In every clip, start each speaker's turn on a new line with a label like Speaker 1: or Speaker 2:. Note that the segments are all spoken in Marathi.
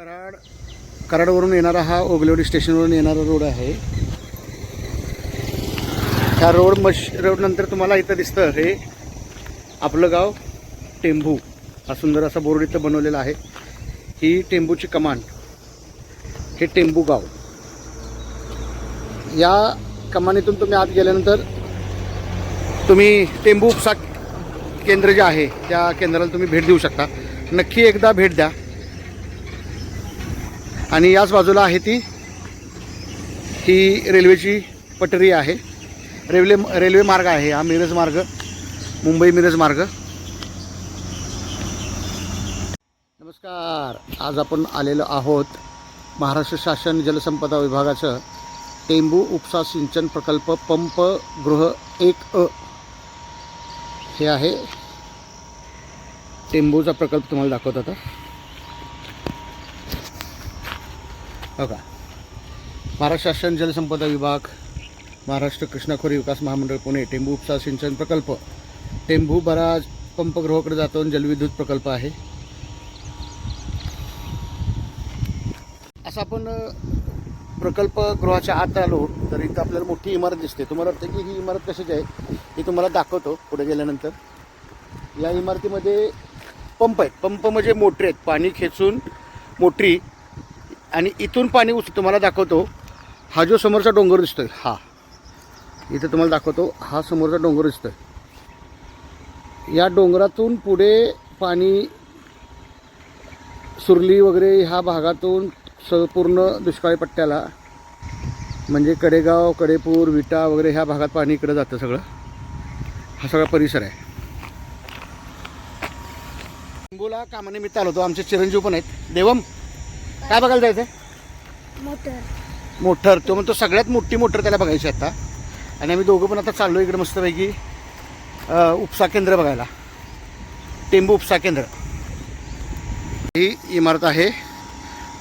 Speaker 1: कराड कराडवरून येणारा हा ओगलेवाडी स्टेशनवरून येणारा रोड आहे. ह्या रोड मश रोडनंतर तुम्हाला इथं दिसतं हे आपलं गाव टेंभू हा सुंदर असा बोर्ड इथं बनवलेला आहे. ही टेंबूची कमांड. हे टेंबू गाव. या कमानीतून तुम्ही आत गेल्यानंतर तुम्ही टेंबू उपसा केंद्र जे आहे त्या केंद्राला तुम्ही भेट देऊ शकता. नक्की एकदा भेट द्या. आणि याच बाजूला आहे ती ही रेल्वेची पटरी आहे. रेल्वे रेल्वे मार्ग आहे हा मिरज मार्ग मुंबई मिरज मार्ग. नमस्कार. आज आपण आलेलो आहोत महाराष्ट्र शासन जलसंपदा विभागाचं टेंबू उपसा सिंचन प्रकल्प पंप गृह एक अ. हे आहे. टेंबूचा प्रकल्प तुम्हाला दाखवत आता हो बघा महाराष्ट्र शासन जलसंपदा विभाग महाराष्ट्र कृष्णाखोरी विकास महामंडळ पुणे टेंबू उपसा सिंचन प्रकल्प. टेंबू बराज पंपगृहाकडे जातो आणि जलविद्युत प्रकल्प आहे. असं आपण प्रकल्प गृहाच्या आत आलो तर इथं आपल्याला मोठी इमारत दिसते. तुम्हाला वाटतं की ही इमारत कशाची आहे? ही तुम्हाला दाखवतो पुढे गेल्यानंतर. या इमारतीमध्ये पंप आहेत. पंप म्हणजे मोटरी आहेत. पाणी खेचून मोटरी आणि इथून पाणी उच तुम्हाला दाखवतो. हा जो समोरचा डोंगर दिसतोय हा. इथं तुम्हाला दाखवतो हा समोरचा डोंगर दिसतोय. या डोंगरातून पुढे पाणी सुरली वगैरे ह्या भागातून स पूर्ण दुष्काळी पट्ट्याला म्हणजे कडेगाव कडेपूर विटा वगैरे ह्या भागात पाणी इकडं जातं सगळं. हा सगळा परिसर आहे. लिंबूला कामानिमित्त आलो होतो आमचे चिरंजीव पण आहेत. देवम काय बघायला जायचं
Speaker 2: मोटर.
Speaker 1: मोटर. तो म्हणतो सगळ्यात मोठी मोटर त्याला बघायची आता. आणि आम्ही दोघं पण आता चाललो इकडे मस्तपैकी अ, उपसा केंद्र बघायला. टेंबू उपसा केंद्र. ही इमारत आहे.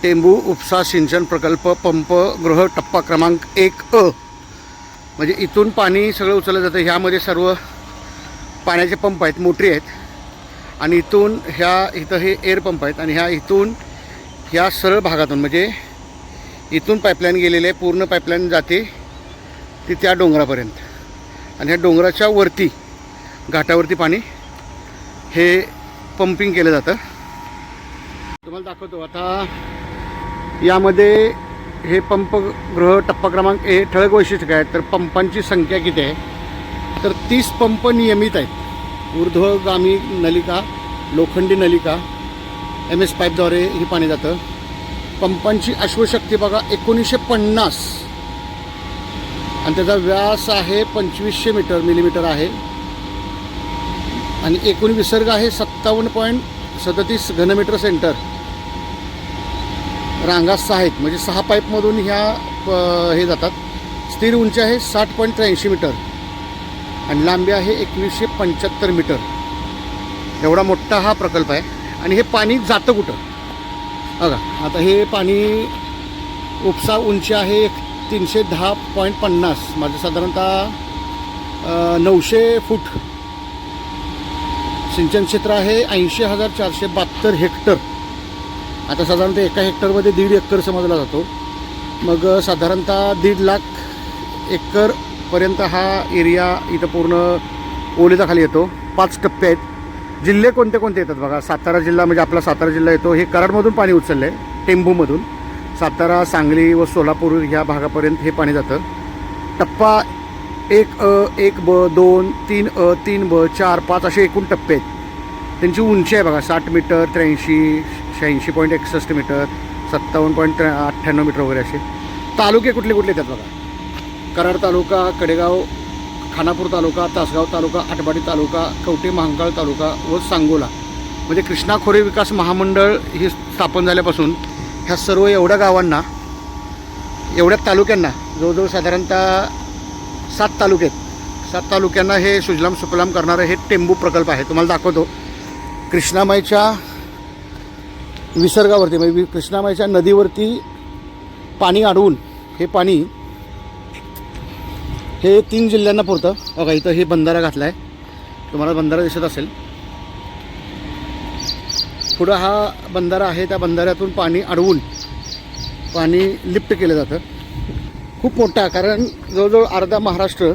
Speaker 1: टेंबू उपसा सिंचन प्रकल्प पंप गृह टप्पा क्रमांक एक अ. म्हणजे इथून पाणी सगळं उचललं जातं. ह्यामध्ये सर्व पाण्याचे पंप आहेत मोटरी आहेत. आणि इथून ह्या इथं हे एअर पंप आहेत. आणि ह्या इथून ह्या सरळ भागातून म्हणजे इथून पाईपलाईन गेलेले आहे पूर्ण पाईपलाईन जाते ती त्या डोंगरापर्यंत. आणि ह्या डोंगराच्या वरती घाटावरती पाणी हे पंपिंग केलं जातं. तुम्हाला दाखवतो आता यामध्ये हे पंपगृह टप्पा क्रमांक हे ठळक वैशिष्ट्य काय? तर पंपांची संख्या किती आहे? तर तीस पंप नियमित आहेत. ऊर्ध्वगामी नलिका लोखंडी नलिका एम एस पाईपद्वारे हे पाणी जातं. पंपांची अश्वशक्ती बघा एकोणीसशे पन्नास. आणि त्याचा व्यास आहे पंचवीसशे मीटर मिलीमीटर आहे. आणि एकूण विसर्ग आहे सत्तावन्न पॉईंट सदतीस घनमीटर सेंटर. रांगा सहा आहेत म्हणजे सहा पाईपमधून ह्या प- हे जातात. स्थिर उंची आहे साठ पॉईंट त्र्याऐंशी मीटर. आणि लांबी आहे एकवीसशे पंच्याहत्तर मीटर. एवढा मोठा हा प्रकल्प आहे. आणि हे पाणी जातं कुठं? बघा आता हे पाणी उपसा उंची आहे एक तीनशे दहा पॉईंट पन्नास. माझं साधारणतः नऊशे फूट. सिंचन क्षेत्र आहे ऐंशी हजार चारशे बहात्तर हेक्टर. आता साधारणतः एका हेक्टरमध्ये दीड एकर समजला जातो. मग साधारणतः दीड लाख एकरपर्यंत हा एरिया इथं पूर्ण ओलिता येतो. पाच टप्पे आहेत. जिल्हे कोणते कोणते येतात बघा? सातारा जिल्हा म्हणजे आपला सातारा जिल्हा येतो. हे कराडमधून पाणी उचललं आहे टेंबूमधून. सातारा सांगली व सोलापूर ह्या भागापर्यंत हे पाणी जातं. टप्पा एक अ एक ब दोन तीन अ तीन ब चार पाच असे एकूण टप्पे आहेत. त्यांची उंची आहे बघा साठ मीटर त्र्याऐंशी शहाऐंशी पॉईंट एकसष्ट मीटर सत्तावन्न पॉईंट त्र्या अठ्ठ्याण्णव मीटर वगैरे असे. तालुके कुठले कुठले येतात बघा? कराड तालुका कडेगाव खानापूर तालुका तासगाव तालुका आटपाडी तालुका कवटे महांकाळ तालुका व सांगोला. म्हणजे कृष्णा खोरे विकास महामंडळ ही स्थापन झाल्यापासून ह्या सर्व एवढ्या गावांना एवढ्या तालुक्यांना जवळजवळ साधारणतः सात तालुके आहेत सात तालुक्यांना हे सुजलाम सुफलाम करणारं हे टेंबू प्रकल्प आहे. तुम्हाला दाखवतो. कृष्णामाईच्या विसर्गावरती म्हणजे वि- कृष्णामाईच्या नदीवरती पाणी अडवून हे पाणी हे तीन जिल्ह्यांना पुरतं. बघा इथं हे बंधारा घातला आहे तुम्हाला बंधारा दिसत असेल. पुढं हा बंधारा आहे त्या बंधाऱ्यातून पाणी अडवून पाणी लिफ्ट केलं जातं. खूप मोठा कारण जवळजवळ अर्धा महाराष्ट्र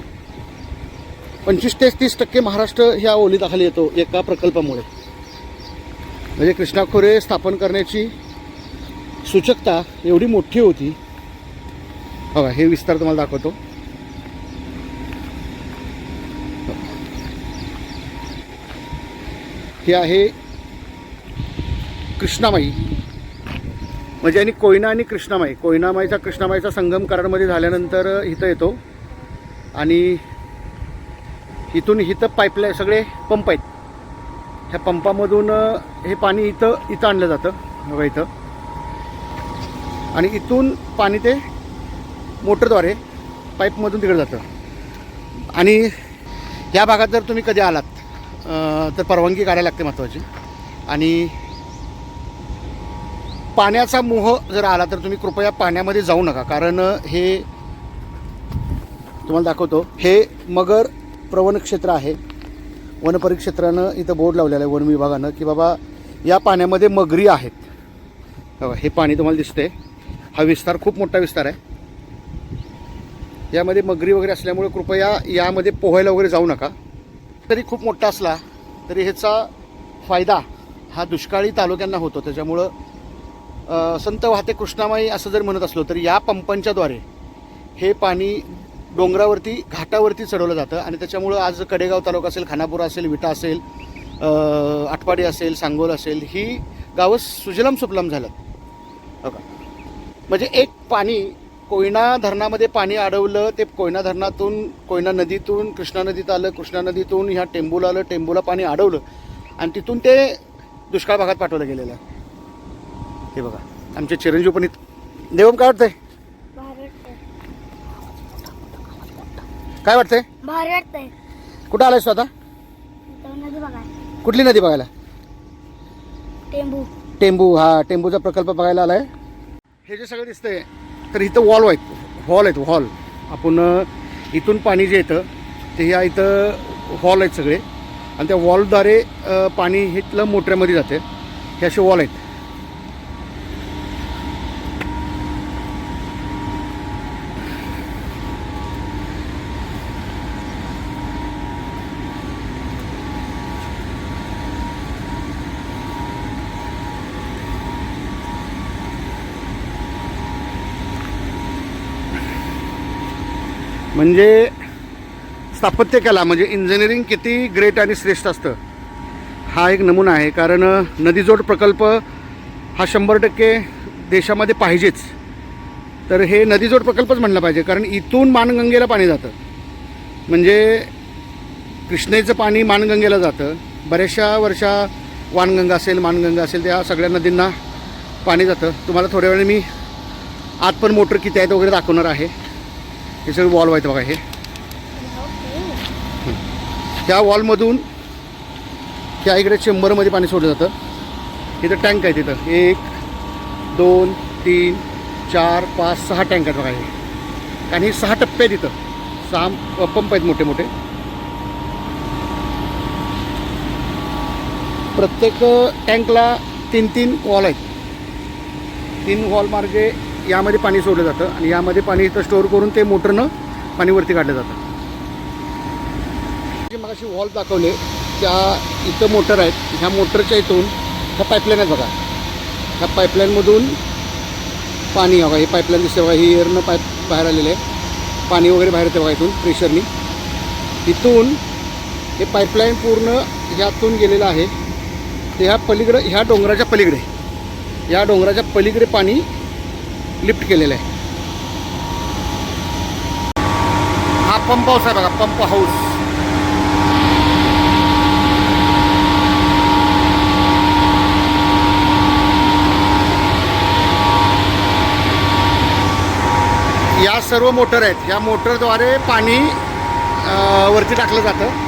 Speaker 1: पंचवीस ते तीस टक्के महाराष्ट्र ह्या ओलीताखाली येतो एका प्रकल्पामुळे. म्हणजे कृष्णा खोरे स्थापन करण्याची सूचकता एवढी मोठी होती. बघा हे विस्तार तुम्हाला दाखवतो. हे आहे कृष्णामाई. म्हणजे आणि कोयना आणि कृष्णामाई. कोयनामाईचा कृष्णामाईचा संगम कराडमध्ये झाल्यानंतर इथं येतो. आणि इथून इथं पाईपला सगळे पंप आहेत. ह्या पंपामधून हे पाणी इथं इथं आणलं जातं. बघा इथं. आणि इथून पाणी ते मोटरद्वारे पाईपमधून तिकडे जातं. आणि या भागात जर तुम्ही कधी आलात तर परवानगी काढायला लागते महत्त्वाची आणि पाण्याचा मोह जर आला तर तुम्ही कृपया पाण्यामध्ये जाऊ नका. कारण हे तुम्हाला दाखवतो. हे मगर प्रवण क्षेत्र आहे. वनपरिक्षेत्रानं इथं बोर्ड लावलेला आहे वन विभागानं की बाबा या पाण्यामध्ये मगरी आहेत. हे पाणी तुम्हाला दिसते हा विस्तार खूप मोठा विस्तार आहे. यामध्ये मगरी वगैरे असल्यामुळे कृपया यामध्ये पोहायला वगैरे जाऊ नका. तरी खूप मोठा असला तरी ह्याचा फायदा हा दुष्काळी तालुक्यांना होतो. त्याच्यामुळं संत वाहते कृष्णामाई असं जर म्हणत असलो तर या पंपांच्याद्वारे हे पाणी डोंगरावरती घाटावरती चढवलं जातं आणि त्याच्यामुळं आज कडेगाव तालुका असेल खानापूर असेल विटा असेल आटपाडी असेल सांगोल असेल ही गावं सुजलम सुफलाम झालं. म्हणजे एक पाणी कोयना धरणामध्ये पाणी अडवलं ते कोयना धरणातून कोयना नदीतून कृष्णा नदीत आलं कृष्णा नदीतून ह्या टेंबूला आलं टेंबूला पाणी अडवलं आणि तिथून ते दुष्काळ भागात पाठवलं गेलेलं. आहे हे बघा आमचे चिरंजीव पण इथं देवम काय वाटतंय? काय वाटतंय?
Speaker 2: भारी वाटतंय.
Speaker 1: कुठं आलायस तू आता?
Speaker 2: इथं नदी बघा
Speaker 1: कुठली नदी बघायला?
Speaker 2: टेंबू.
Speaker 1: टेंबू हा टेंबूचा प्रकल्प बघायला आलाय. हे जे सगळं दिसतंय तर इथं वॉल आहेत हॉल आहेत हॉल आपण इथून पाणी जे येतं ते ह्या इथं हॉल आहेत सगळे. आणि त्या वॉलद्वारे पाणी इथलं मोटऱ्यामध्ये जाते. हे असे वॉल आहेत. म्हणजे स्थापत्यकला म्हणजे इंजिनिअरिंग किती ग्रेट आणि श्रेष्ठ असतं हा एक नमुना आहे. कारण नदीजोड प्रकल्प हा शंभर टक्के देशामध्ये पाहिजेच. तर हे नदीजोड प्रकल्पच म्हणलं पाहिजे कारण इथून मानगंगेला पाणी जातं. म्हणजे कृष्णेचं पाणी मानगंगेला जातं. बऱ्याचशा वर्षा वानगंगा असेल मानगंगा असेल त्या सगळ्या नदींना पाणी जातं. तुम्हाला थोड्या वेळाने मी आत पण मोटर किती आहेत वगैरे दाखवणार आहे. हे सगळे वॉल आहेत बघा हे. त्या वॉलमधून त्या इकडे चेंबरमध्ये पाणी सोडलं जातं. इथं टँक आहे तिथं एक दोन तीन चार पाच सहा टँक आहेत बघा हे. आणि हे सहा टप्पे आहेत तिथं सहा पंप आहेत मोठे मोठे. प्रत्येक टँकला तीन तीन वॉल आहेत. तीन वॉल मार्गे यामध्ये पाणी सोडलं जातं आणि यामध्ये पाणी इथं स्टोअर करून ते मोटरनं पाणीवरती काढलं जातं. जे मगाशी वॉल दाखवले त्या इथं मोटर आहेत. ह्या मोटरच्या इथून ह्या पाईपलाईन आहेत बघा. ह्या पाईपलाईनमधून पाणी बघा. ही पाईपलाईन दिसते बघा. ही एअरनं पाईप बाहेर आलेलं आहे. पाणी वगैरे बाहेर येते बघा इथून प्रेशरनी इथून हे पाईपलाईन पूर्ण ह्यातून गेलेलं आहे. ते ह्या पलीकडं ह्या डोंगराच्या पलीकडे. या डोंगराच्या पलीकडे पाणी लिफ्ट केलेलं आहे. हा पंप हाऊस आहे बघा पंप हाऊस. या सर्व मोटर आहेत. या मोटरद्वारे पाणी वरती टाकलं जातं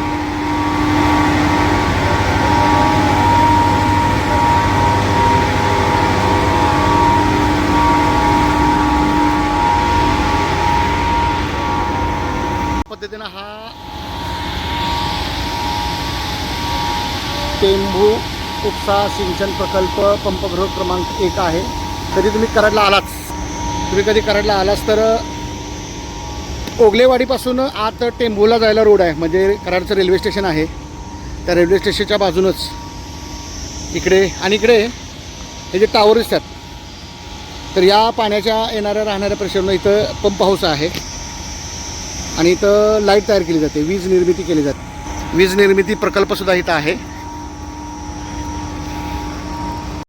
Speaker 1: पद्धतीनं हा टेंभू उपसा सिंचन प्रकल्प पंपगृह क्रमांक एक आहे. तरी तुम्ही कराडला आलाच तुम्ही कधी कराडला आलाच तर ओगलेवाडीपासून आत टेंभूला जायला रोड आहे. म्हणजे कराडचं रेल्वे स्टेशन आहे. त्या रेल्वे स्टेशनच्या बाजूनच. इकडे आणि इकडे हे जे टावर दिसतात तर या पाण्याच्या येणाऱ्या राहणाऱ्या प्रेशरनं इथं पंप हाऊस आहे. आणि इथं लाइट तयार केली जाते. वीज निर्मिती केली जाते. वीज निर्मिती प्रकल्पसुद्धा इथं आहे.